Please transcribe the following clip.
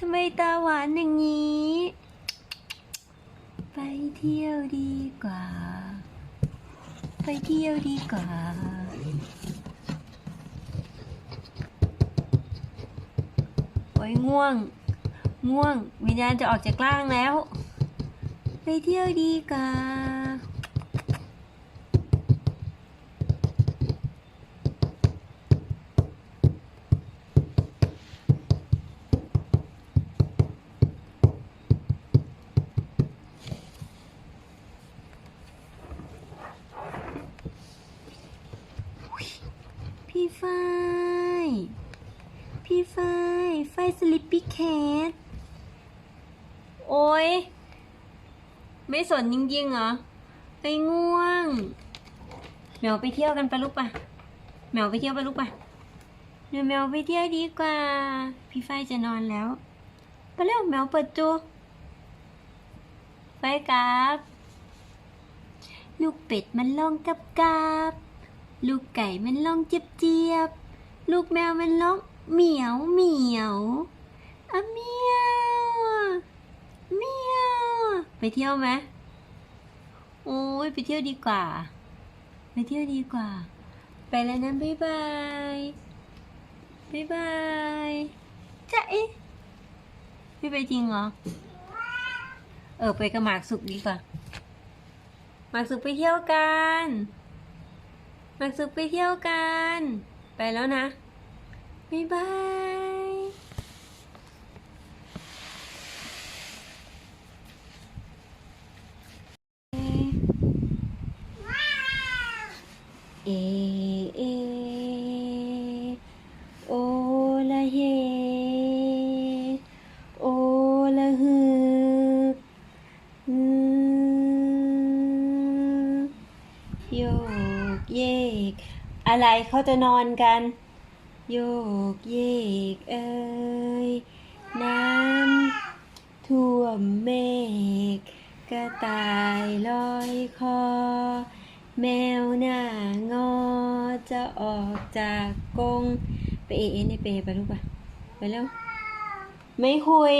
ทำไมตาหวานอย่างนี้ ไปเที่ยวดีกว่า ไปเที่ยวดีกว่า โอ้ยง่วง ง่วง วิญญาณจะออกจากร่างแล้ว ไปเที่ยวดีกว่า พี่ฝ้าย พี่ฝ้ายฝ้ายสลิปปี้แคท โอ้ย ไม่สนจริงๆเหรอ ไปง่วง แมวไปเที่ยวกันปะลูกปะแมวไปเที่ยวปะลูกปะเดี๋ยวแมวไปเที่ยวดีกว่า พี่ฝ้ายจะนอนแล้ว ไปเร็วแมวเปิดจูไปครับ ลูกเป็ดมันร้องกับกับ ลูกไก่มันร้องเจี๊ยบเจี๊ยบ ลูกแมวมันร้องเหมียวเหมียวอะเมียวเมียวไปเที่ยวไหมโอ้ยไปเที่ยวดีกว่า ไปเที่ยวดีกว่า ไปแล้วนะบ๊ายบายบ๊ายบายจะเอ๊ะไม่ไปจริงเหรอ เออไปกับหมากสุกดีกว่า หมากสุกไปเที่ยวกัน มาสุกไปเที่ยวกัน ไปแล้วนะ บ๊ายบายเอเอโอละเฮโอละฮึฮึโยกเย ก อะไรเขาจะนอนกัน โยกเยกเอ้ยน้ำท่วมเมฆกระต่ายลอยคอ แมวหน้างอจะออกจากกรงไปเอเอในเปไปลูกปะไปแล้วไม่คุย